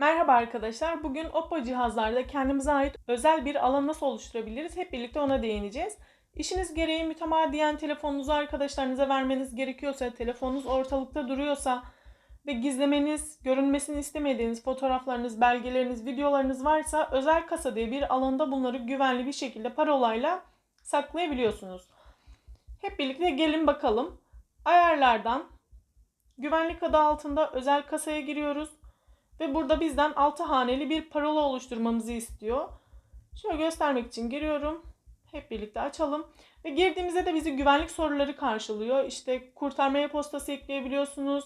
Merhaba arkadaşlar. Bugün Oppo cihazlarda kendimize ait özel bir alan nasıl oluşturabiliriz? Hep birlikte ona değineceğiz. İşiniz gereği mütemadiyen telefonunuzu arkadaşlarınıza vermeniz gerekiyorsa, telefonunuz ortalıkta duruyorsa ve gizlemeniz, görünmesini istemediğiniz fotoğraflarınız, belgeleriniz, videolarınız varsa özel kasa diye bir alanda bunları güvenli bir şekilde parolayla saklayabiliyorsunuz. Hep birlikte gelin bakalım. Ayarlardan güvenlik adı altında özel kasaya giriyoruz. Ve burada bizden 6 haneli bir parola oluşturmamızı istiyor. Şöyle göstermek için giriyorum. Hep birlikte açalım. Ve girdiğimizde de bizi güvenlik soruları karşılıyor. İşte kurtarma e-postası ekleyebiliyorsunuz.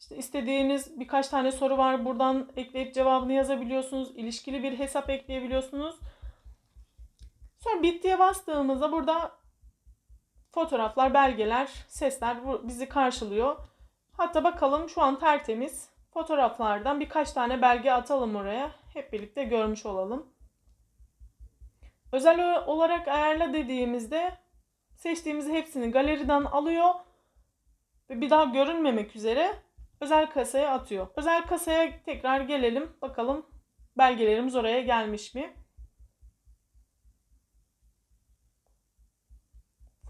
İşte istediğiniz birkaç tane soru var. Buradan ekleyip cevabını yazabiliyorsunuz. İlişkili bir hesap ekleyebiliyorsunuz. Sonra bittiye bastığımızda burada fotoğraflar, belgeler, sesler bizi karşılıyor. Hatta bakalım şu an tertemiz fotoğraflardan birkaç tane belge atalım oraya. Hep birlikte görmüş olalım. Özel olarak ayarla dediğimizde seçtiğimiz hepsini galeriden alıyor ve bir daha görünmemek üzere özel kasaya atıyor. Özel kasaya tekrar gelelim. Bakalım belgelerimiz oraya gelmiş mi?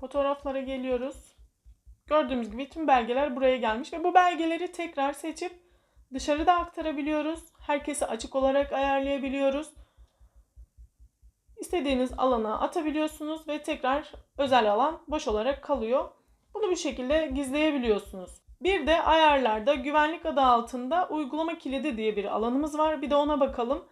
Fotoğraflara geliyoruz. Gördüğümüz gibi tüm belgeler buraya gelmiş ve bu belgeleri tekrar seçip dışarıda aktarabiliyoruz. Herkese açık olarak ayarlayabiliyoruz. İstediğiniz alana atabiliyorsunuz ve tekrar özel alan boş olarak kalıyor. Bunu bu şekilde gizleyebiliyorsunuz. Bir de ayarlarda güvenlik adı altında uygulama kilidi diye bir alanımız var. Bir de ona bakalım.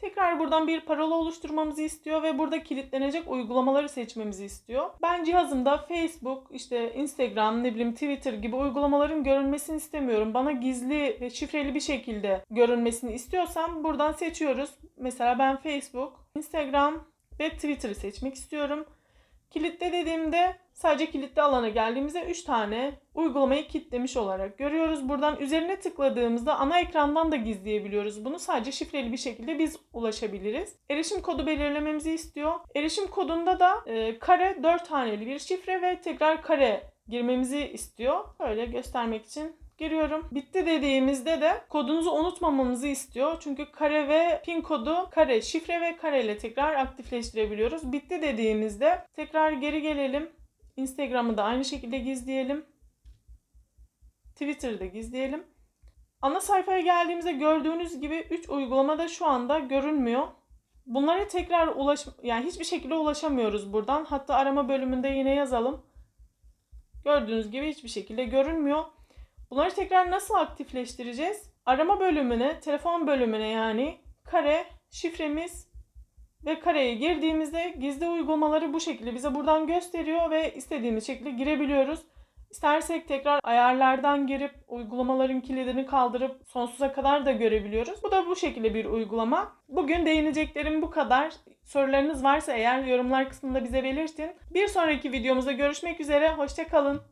Tekrar buradan bir parola oluşturmamızı istiyor ve burada kilitlenecek uygulamaları seçmemizi istiyor. Ben cihazımda Facebook, işte Instagram, ne bileyim Twitter gibi uygulamaların görünmesini istemiyorum. Bana gizli ve şifreli bir şekilde görünmesini istiyorsam buradan seçiyoruz. Mesela ben Facebook, Instagram ve Twitter'ı seçmek istiyorum. Kilitle dediğimde sadece kilitli alana geldiğimizde 3 tane uygulamayı kilitlemiş olarak görüyoruz. Buradan üzerine tıkladığımızda ana ekrandan da gizleyebiliyoruz. Bunu sadece şifreli bir şekilde biz ulaşabiliriz. Erişim kodu belirlememizi istiyor. Erişim kodunda da e, kare 4 haneli bir şifre ve tekrar kare girmemizi istiyor. Böyle göstermek için giriyorum. Bitti dediğimizde de kodunuzu unutmamamızı istiyor. Çünkü kare ve pin kodu kare, şifre ve kare ile tekrar aktifleştirebiliyoruz. Bitti dediğimizde tekrar geri gelelim. Instagram'ı da aynı şekilde gizleyelim. Twitter'ı da gizleyelim. Ana sayfaya geldiğimizde gördüğünüz gibi 3 uygulama da şu anda görünmüyor. Bunlara tekrar ulaş yani hiçbir şekilde ulaşamıyoruz buradan. Hatta arama bölümünde yine yazalım. Gördüğünüz gibi hiçbir şekilde görünmüyor. Bunları tekrar nasıl aktifleştireceğiz? Arama bölümüne, telefon bölümüne yani kare, şifremiz ve kareye girdiğimizde gizli uygulamaları bu şekilde bize buradan gösteriyor ve istediğimiz şekilde girebiliyoruz. İstersek tekrar ayarlardan girip uygulamaların kilidini kaldırıp sonsuza kadar da görebiliyoruz. Bu da bu şekilde bir uygulama. Bugün değineceklerim bu kadar. Sorularınız varsa eğer yorumlar kısmında bize belirtin. Bir sonraki videomuzda görüşmek üzere. Hoşçakalın.